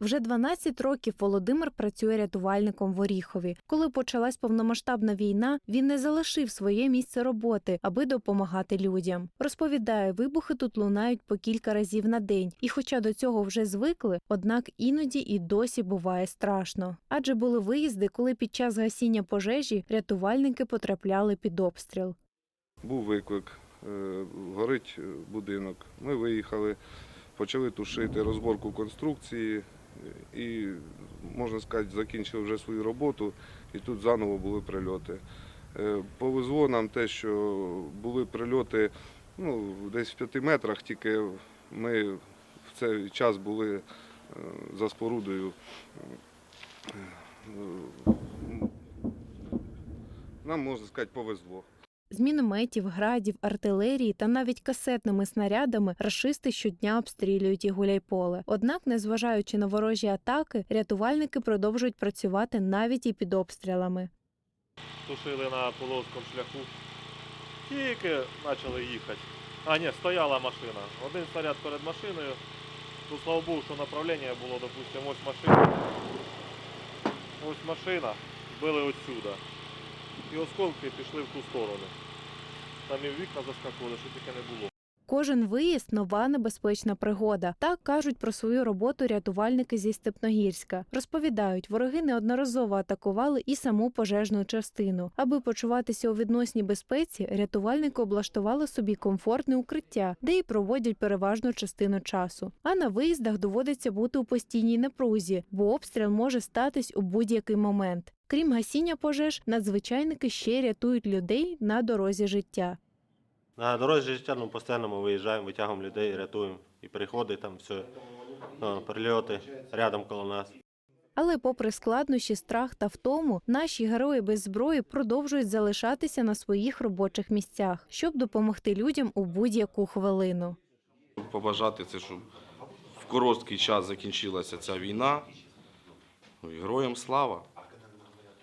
Вже 12 років Володимир працює рятувальником в Оріхові. Коли почалась повномасштабна війна, він не залишив своє місце роботи, аби допомагати людям. Розповідає, вибухи тут лунають по кілька разів на день, і, хоча до цього вже звикли, однак іноді і досі буває страшно. Адже були виїзди, коли під час гасіння пожежі рятувальники потрапляли під обстріл. Був виклик, е, горить е, будинок. Ми виїхали, почали тушити розборку конструкції і, можна сказати, закінчили вже свою роботу, і тут заново були прильоти. Е, Повезло нам те, що були прильоти ну, десь в п'яти метрах, тільки ми в цей час були е, за спорудою. Е, Нам, можна сказати, повезло. З мінометів, градів, артилерії та навіть касетними снарядами рашисти щодня обстрілюють і гуляйполе. Однак, незважаючи на ворожі атаки, рятувальники продовжують працювати навіть і під обстрілами. тушили на полоському шляху. Тільки почали їхати. А, ні, стояла машина. Один снаряд перед машиною. Ну, слава Богу, що направлення було, допустимо, ось машина. Ось машина, били отсюда. І осколки пішли в ту сторону. Там і вікна заскакували, що тільки не було. Кожен виїзд нова небезпечна пригода. Так кажуть про свою роботу рятувальники зі Степногірська. Розповідають, вороги неодноразово атакували і саму пожежну частину. Аби почуватися у відносній безпеці, рятувальники облаштували собі комфортне укриття, де і проводять переважну частину часу. А на виїздах доводиться бути у постійній напрузі, бо обстріл може статись у будь-який момент. Крім гасіння пожеж, надзвичайники ще рятують людей на дорозі життя. На дорозі життя ну, постійно ми виїжджаємо, витягуємо людей, рятуємо. І переходи там все, ну, прильоти рядом коло нас. Але, попри складнощі, страх та втому, наші герої без зброї продовжують залишатися на своїх робочих місцях, щоб допомогти людям у будь-яку хвилину. побажати це, щоб в короткий час закінчилася ця війна. Ну, Героям слава.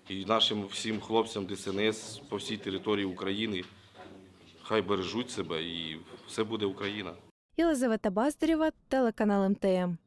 І нашим всім хлопцям ДСНС по всій території України. Хай бережуть себе і все буде Україна. Єлизавета Баздарєва, телеканал МТМ.